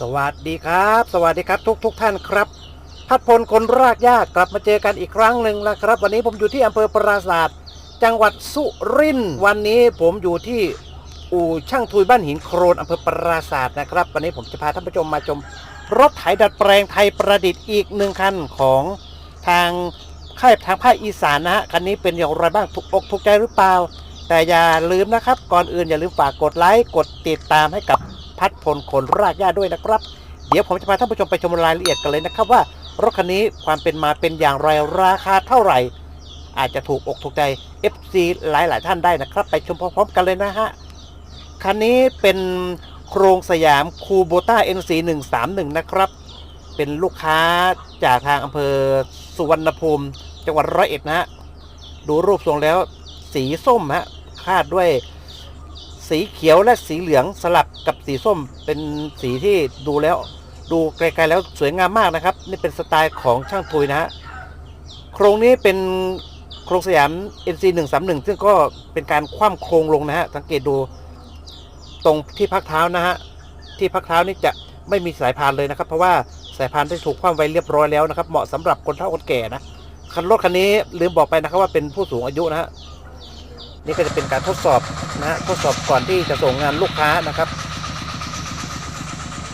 สวัสดีครับ สวัสดีครับทุกทุกท่านครับ พัดพลคนรากหญ้ากลับมาเจอกันอีกครั้งหนึ่งแล้วครับ วันนี้ผมอยู่ที่อำเภอปราศาสตร์จังหวัดสุรินทร์วันนี้ผมอยู่ที่อู่ช่างทุยบ้านหินโครนอำเภอปราศาสตร์นะครับ วันนี้ผมจะพาท่านผู้ชมมาชม รถไถดัดแปลงไทยประดิษฐ์อีกหนึ่งคันของทางค่ายทางภาคอีสานนะฮะคันนี้เป็นอย่างไรบ้างถูกอกถูกใจหรือเปล่า แต่อย่าลืมนะครับ ก่อนอื่นอย่าลืมฝากกดไลค์กดติดตามให้กับ พัดพลคนรากหญ้าด้วยนะครับ เดี๋ยวผมจะพาท่านผู้ชมไปชมรายละเอียดกันเลยนะครับว่ารถคันนี้ความเป็นมาเป็นอย่างไรราคาเท่าไหร่ อาจจะถูกอกถูกใจ FC หลายหลาย ๆ ท่านได้นะครับ ไปชมพร้อมๆกันเลยนะฮะคันนี้เป็นโครงสยามคูโบต้า NC 131นะครับ เป็นลูกค้าจากทางอำเภอสุวรรณภูมิ จังหวัดร้อยเอ็ดนะฮะ ดูรูปทรงแล้วสีส้มฮะ คาดด้วย สีเขียวและสีเหลืองสลับกับสีส้มเป็นสีที่ดูแล้ว ดูไกลๆแล้วสวยงามมากนะครับ นี่เป็นสไตล์ของช่างทุยนะฮะโครงนี้เป็นโครงสยาม NC 131ซึ่งก็เป็นการคว่ำโครงลงนะฮะสังเกตดูตรงที่พักเท้านะฮะที่พักเท้านี่จะไม่มีสายพานเลยนะครับ เพราะว่าสายพานได้ถูกคว่ำไว้เรียบร้อยแล้วนะครับ เหมาะสำหรับคนเฒ่าคนแก่นะคันรถคันนี้ลืมบอกไปนะครับว่าเป็นผู้สูงอายุนะฮะ นี่ก็จะเป็นการทดสอบนะฮะทดสอบก่อนที่จะส่งงานลูกค้านะครับ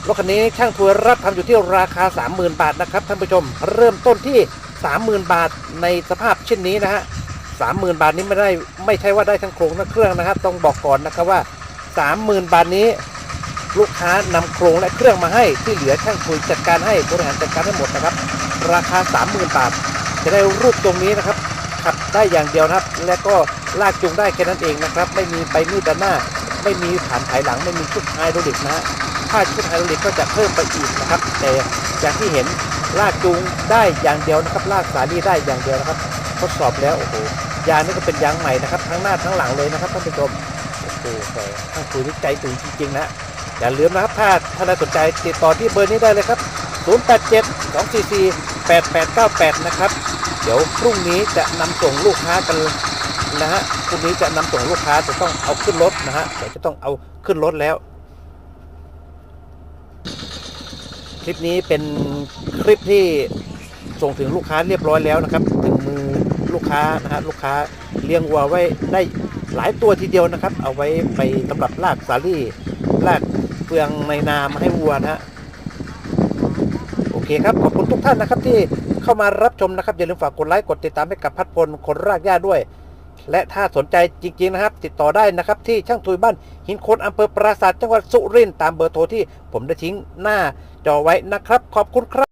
รถคันนี้ช่างทัวร์รับทำอยู่ที่ราคา 30,000 บาทนะครับท่านผู้ชม เริ่มต้นที่ 30,000 บาทในสภาพเช่นนี้นะฮะ30,000บาทนี้ไม่ได้ไม่ใช่ว่าได้ทั้งโครงทั้งเครื่องนะครับต้องบอกก่อนนะครับว่า 30,000 บาทนี้ ลูกค้านำโครงและเครื่องมาให้ที่เหลือช่างคุยจัดการให้บริหารจัดการให้หมดนะครับ ราคา 30,000 บาท จะได้รูปตรงนี้นะครับขับได้อย่างเดียวนะครับ และก็ ลากจูงได้แค่นั้นเองนะครับ ไม่มีไปมีดด้านหน้า ไม่มีฐานถ่ายหลัง ไม่มีชุดไฮดรอลิกนะฮะถ้าชุดไฮดรอลิกก็จะเพิ่มไปอีกนะครับ แต่อย่างที่เห็นลากจูงได้อย่างเดียวนะครับ ลากสาลีได้อย่างเดียวนะครับ ทดสอบแล้วโอ้โหยางนี่ก็เป็นยางใหม่นะครับทั้งหน้าทั้งหลังเลยนะครับท่านผู้ชมโอ้โหแต่ท่านคุยนี่ใจถึงจริงๆนะอย่าลืมนะครับถ้าท่านสนใจติดต่อที่เบอร์นี้ได้เลยครับ 087 244 8898 นะครับ เดี๋ยวพรุ่งนี้จะนำส่งลูกค้ากัน นะฮะพรุ่งนี้จะนำส่งลูกค้าจะต้องเอาขึ้นรถนะฮะเดี๋ยวจะต้องเอาขึ้นรถแล้ว คลิปนี้เป็นคลิปที่ส่งถึงลูกค้าเรียบร้อยแล้วนะครับ ถึงมือลูกค้านะฮะลูกค้าเลี้ยงวัวไว้ได้หลายตัวทีเดียวนะครับ เอาไว้ไปสำหรับลากสาลี่ลากเฟืองในนามาให้วัวนะฮะโอเคครับ ขอบคุณทุกท่านนะครับที่เข้ามารับชมนะครับ อย่าลืมฝากกดไลค์ กดติดตามให้กับพัดพลคนรากหญ้าด้วย และถ้าสนใจจริง ๆ นะครับ ติดต่อได้นะครับ ที่ช่างทุยบ้านหินโคนอำเภอปราสาทจังหวัดสุรินทร์ตามเบอร์โทรที่ผมได้ทิ้งหน้าจอไว้นะครับ ขอบคุณครับ